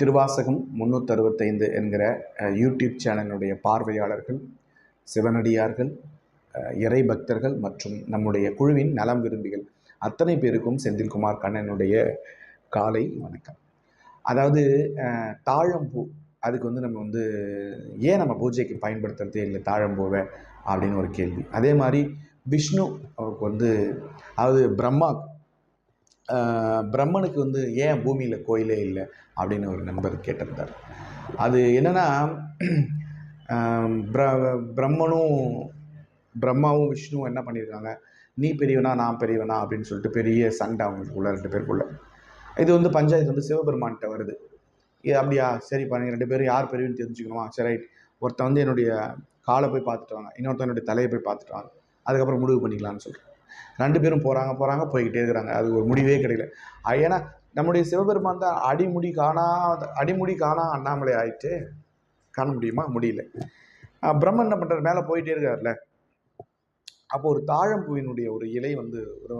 திருவாசகம் முந்நூற்றறுபத்தைந்து என்கிற யூடியூப் சேனலினுடைய பார்வையாளர்கள் சிவனடியார்கள் இறை பக்தர்கள் மற்றும் நம்முடைய குழுவின் நலம் விரும்பிகள் அத்தனை பேருக்கும் செந்தில்குமார் கண்ணனுடைய காலை வணக்கம். அதாவது தாழம்பூ அதுக்கு வந்து நம்ம வந்து ஏன் நம்ம பூஜைக்கு பயன்படுத்துறதே இல்லை தாழம்பூவை அப்படின்னு ஒரு கேள்வி. அதே மாதிரி விஷ்ணு அவருக்கு வந்து அதாவது பிரம்மா பிரம்மனுக்கு வந்து ஏன் பூமியில் கோயிலே இல்லை அப்படின்னு ஒரு நண்பர் கேட்டிருந்தார். அது என்னென்னா பிர பிரம்மனும் பிரம்மாவும் விஷ்ணுவும் என்ன பண்ணியிருக்காங்க? நீ பெரியவனா நான் பெரியவனா அப்படின்னு சொல்லிட்டு பெரிய சண்டை அவங்களுக்குள்ள ரெண்டு பேருக்குள்ள. இது வந்து பஞ்சாயத்து வந்து சிவபெருமான்கிட்ட வருது. இது அப்படியா? சரி நீங்கள் ரெண்டு பேரும் யார் பெரியவன்னு தெரிஞ்சுக்கணுமா? சரி ரைட். ஒருத்தன் வந்து என்னுடைய காலை போய் பார்த்துட்டு வாங்க. இன்னொருத்தன் என்னுடைய தலையை போய் பார்த்துட்டு வாங்க. அதுக்கப்புறம் முடிவு பண்ணிக்கலாம்னு சொல்கிறேன் ரெண்டு பேரும் போகிறாங்க போகிறாங்க போய்கிட்டே இருக்கிறாங்க. அது ஒரு முடிவே கிடைக்கல. ஏன்னா நம்முடைய சிவபெருமான் தான் அடிமுடி காணா அடிமுடி காணா அண்ணாமலை ஆயிட்டு காண முடியுமா? முடியல. பிரம்மன் என்ன பண்ணுறாரு மேலே போயிட்டே இருக்காருல்ல. அப்போ ஒரு தாழம்பூவினுடைய ஒரு இலை வந்து ஒரு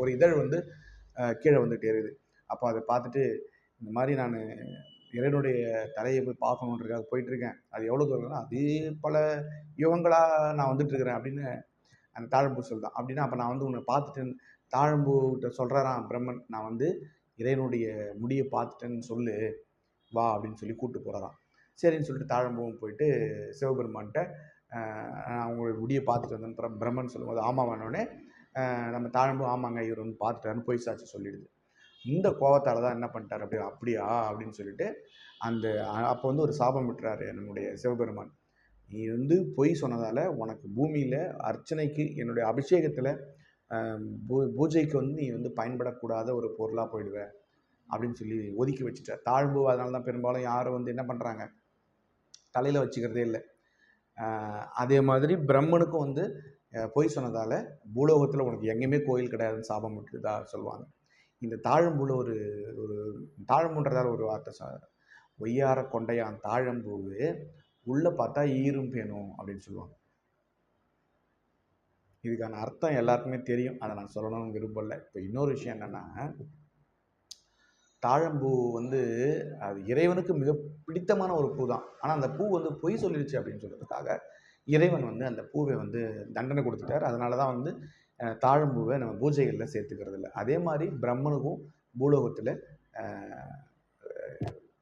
ஒரு இதழ் வந்து கீழே வந்துட்டே இருக்குது. அப்போ அதை பார்த்துட்டு இந்த மாதிரி நான் இறைவனுடைய தலையை போய் பார்க்கணுன்றக்காக போயிட்டுருக்கேன் அது எவ்வளோ தூரம்னா அதே பல யுகங்களாக நான் வந்துட்டுருக்கிறேன் அப்படின்னு அந்த தாழம்பூ சொல்லுதான் அப்படின்னா அப்போ நான் வந்து உன்னை பார்த்துட்டு தாழம்பூகிட்ட சொல்கிறாராம் பிரம்மன். நான் வந்து இறைவனுடைய முடியை பார்த்துட்டேன்னு சொல்லு வா அப்படின்னு சொல்லி கூப்பிட்டு போகிறாராம் சரின்னு சொல்லிட்டு தாழம்பூவும் போயிட்டு சிவபெருமான்கிட்ட ஆஹ், நான் உங்களுடைய முடியை பார்த்துட்டு வந்தேன் பிரம்மன் சொல்லும்போது ஆமாம் வேணோடனே நம்ம தாழம்பூ ஆமாங்க இவர் வந்து பார்த்துட்டாருன்னு பொய் சாட்சி சொல்லிடுது. இந்த கோவத்தால் தான் என்ன பண்ணிட்டார் அப்படி அப்படியா அப்படின்னு சொல்லிட்டு அந்த அப்போ வந்து ஒரு சாபம் விட்டுறாரு நம்முடைய சிவபெருமான். நீ வந்து பொய் சொன்னதால் உனக்கு பூமியில் அர்ச்சனைக்கு என்னுடைய அபிஷேகத்தில் பூ பூஜைக்கு வந்து நீ வந்து பயன்படக்கூடாத ஒரு பொருளாக போயிடுவ அப்படின்னு சொல்லி ஒதுக்கி வச்சுட்டார் தாழ்வு அதனால தான் பெரும்பாலும் யாரும் வந்து என்ன பண்ணுறாங்க தலையில் வச்சுக்கிறதே இல்லை. அதே மாதிரி பிரம்மனுக்கும் வந்து பொய் சொன்னதால் பூலோகத்தில் உனக்கு எங்கேயுமே கோயில் கிடையாதுன்னு சாபம் விட்டுதா சொல்லுவாங்க. இந்த தாழம்பூல ஒரு ஒரு தாழம்புன்றதால் ஒரு வார்த்தை ஒய்யார கொண்டையான் தாழம்பூவு உள்ளே பார்த்தா ஈரும் பேணும் அப்படின்னு சொல்லுவாங்க. இதுக்கான அர்த்தம் எல்லாருக்குமே தெரியும். அதை நான் சொல்லணும்னு விரும்பல. இப்போ இன்னொரு விஷயம் என்னென்னா தாழம்பூ வந்து அது இறைவனுக்கு மிக பிடித்தமான ஒரு பூ தான் ஆனால் அந்த பூ வந்து பொய் சொல்லிடுச்சு அப்படின்னு சொல்கிறதுக்காக இறைவன் வந்து அந்த பூவை வந்து தண்டனை கொடுத்துட்டார். அதனால தான் வந்து தாழம்பூவை நம்ம பூஜைகளில் சேர்த்துக்கிறது இல்லை அதே மாதிரி பிரம்மனுக்கும் பூலோகத்தில்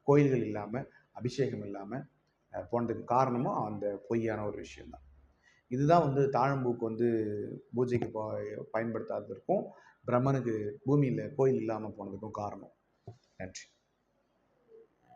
கோயில்கள் இல்லாமல் அபிஷேகம் இல்லாமல் போனதுக்கு காரணமும் அந்த பொய்யான ஒரு விஷயம்தான். இதுதான் வந்து தாழம்பூக்கு வந்து பூஜைக்கு ப- பயன்படுத்தாததற்கும் பிரம்மனுக்கு பூமியில் கோயில் இல்லாமல் போனதுக்கும் காரணம். நன்றி.